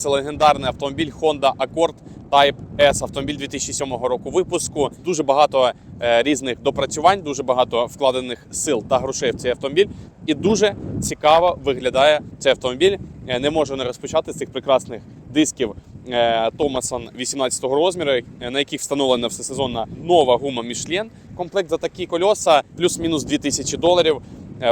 Це легендарний автомобіль Honda Accord Type S, автомобіль 2007 року випуску. Дуже багато е, різних допрацювань, дуже багато вкладених сил та грошей в цей автомобіль. І дуже цікаво виглядає цей автомобіль. Е, Не можу не розпочати з цих прекрасних дисків е, Томасон 18 розміру, на яких встановлена всесезонна нова гума Michelin. Комплект за такі кольоса плюс-мінус 2000 доларів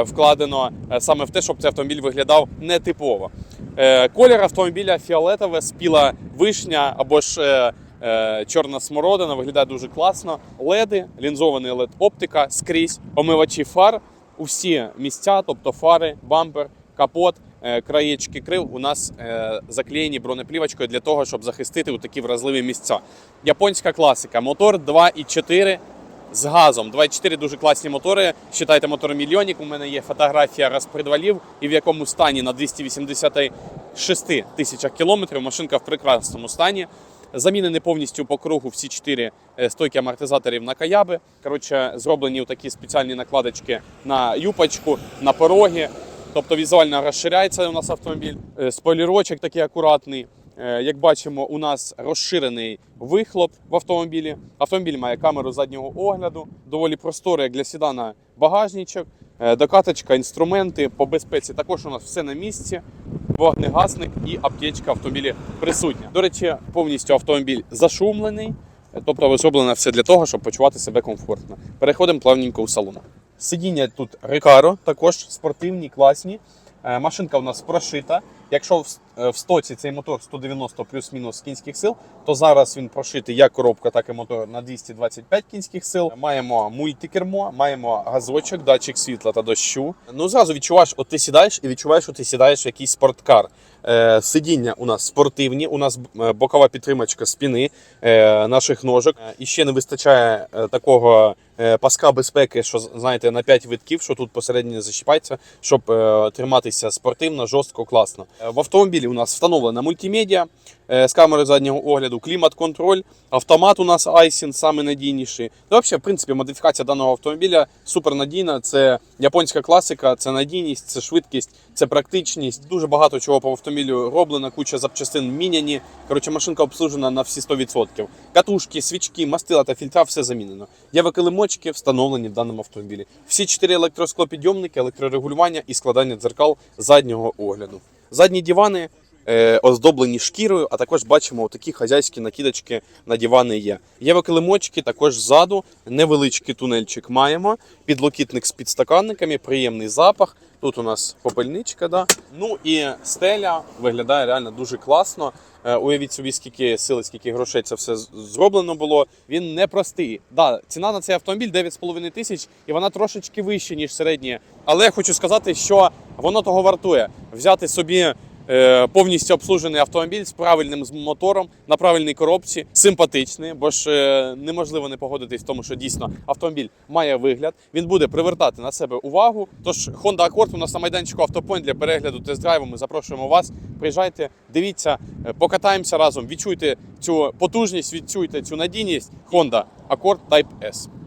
вкладено саме в те, щоб цей автомобіль виглядав нетипово. Е, Колір автомобіля фіолетове, спіла вишня або ж е, е, чорна смородина, виглядає дуже класно. Леди, лінзований led оптика скрізь, омивачі фар, усі місця, тобто фари, бампер, капот. Краєчки крил у нас заклеєні бронеплівочкою для того, щоб захистити у такі вразливі місця. Японська класика. Мотор 2,4 з газом. 2,4 дуже класні мотори. Считайте мотор мільйонник. У мене є фотографія розпредвалів і в якому стані на 286 тисячах кілометрів. Машинка в прекрасному стані. Замінені повністю по кругу всі чотири е, стойки амортизаторів на каяби. Коротше, зроблені такі спеціальні накладочки на юпочку, на пороги. Тобто візуально розширяється у нас автомобіль. Е, Спойлерочок такий акуратний. Е, Як бачимо, у нас розширений вихлоп в автомобілі. Автомобіль має камеру заднього огляду, доволі просторий, як для сідана багажничок, е, докаточка, інструменти по безпеці. Також у нас все на місці. Вогнегасник і аптечка автомобілі присутня. До речі, повністю автомобіль зашумлений, тобто зроблено все для того, щоб почувати себе комфортно. Переходимо плавненько у салон. Сидіння тут Recaro, також спортивні, класні. Е, Машинка у нас прошита. Якщо в е, в стоці цей мотор 190 плюс-мінус кінських сил, то зараз він прошитий як коробка, так і мотор на 225 кінських сил. Маємо мультикермо, маємо газочок, датчик світла та дощу. Ну зразу відчуваєш, от ти сідаєш і відчуваєш, що ти сідаєш в якийсь спорткар. Е, сидіння у нас спортивні, у нас е, бокова підтримочка спини наших ножок. І ще не вистачає такого паска безпеки, що знаєте, на 5 витків, що тут посередині защіпається, щоб триматися спортивно, жорстко, класно. Е, В автомобілі у нас встановлена мультимедіа е, з камерою заднього огляду, клімат-контроль, автомат у нас Айсін, саме надійніший. Ну, взагалі, в принципі, модифікація даного автомобіля супер надійна. Це японська класика, це надійність, це швидкість, це практичність. Дуже багато чого по автомобілю роблено, куча запчастин міняні. Коротше, машинка обслужена на всі 100%. Катушки, свічки, мастила та фільтра все замінено. Євокилимочки встановлені в даному автомобілі. Всі чотири електросклопідйомники, електрорегулювання і складання дзеркал заднього огляду. Задні дивани е, оздоблені шкірою, а також бачимо такі хазяйські накидочки на дивани є. Євокилимочки також ззаду, невеличкий тунельчик маємо, підлокітник з підстаканниками, приємний запах. Тут у нас попельничка, да. Ну і стеля виглядає реально дуже класно. Е, Уявіть собі, скільки сили, скільки грошей це все зроблено було. Він непростий. Да, ціна на цей автомобіль 9,5 тисяч, і вона трошечки вища, ніж середня. Але я хочу сказати, що воно того вартує взяти собі е, повністю обслужений автомобіль з правильним мотором на правильній коробці, симпатичний, бо ж е, неможливо не погодитись в тому, що дійсно автомобіль має вигляд. Він буде привертати на себе увагу. Тож Honda Accord у нас на майданчику автопойнт для перегляду тест-драйву. Ми запрошуємо вас. Приїжджайте, дивіться, е, покатаємося разом. Відчуйте цю потужність, відчуйте цю надійність. Honda Accord Type S.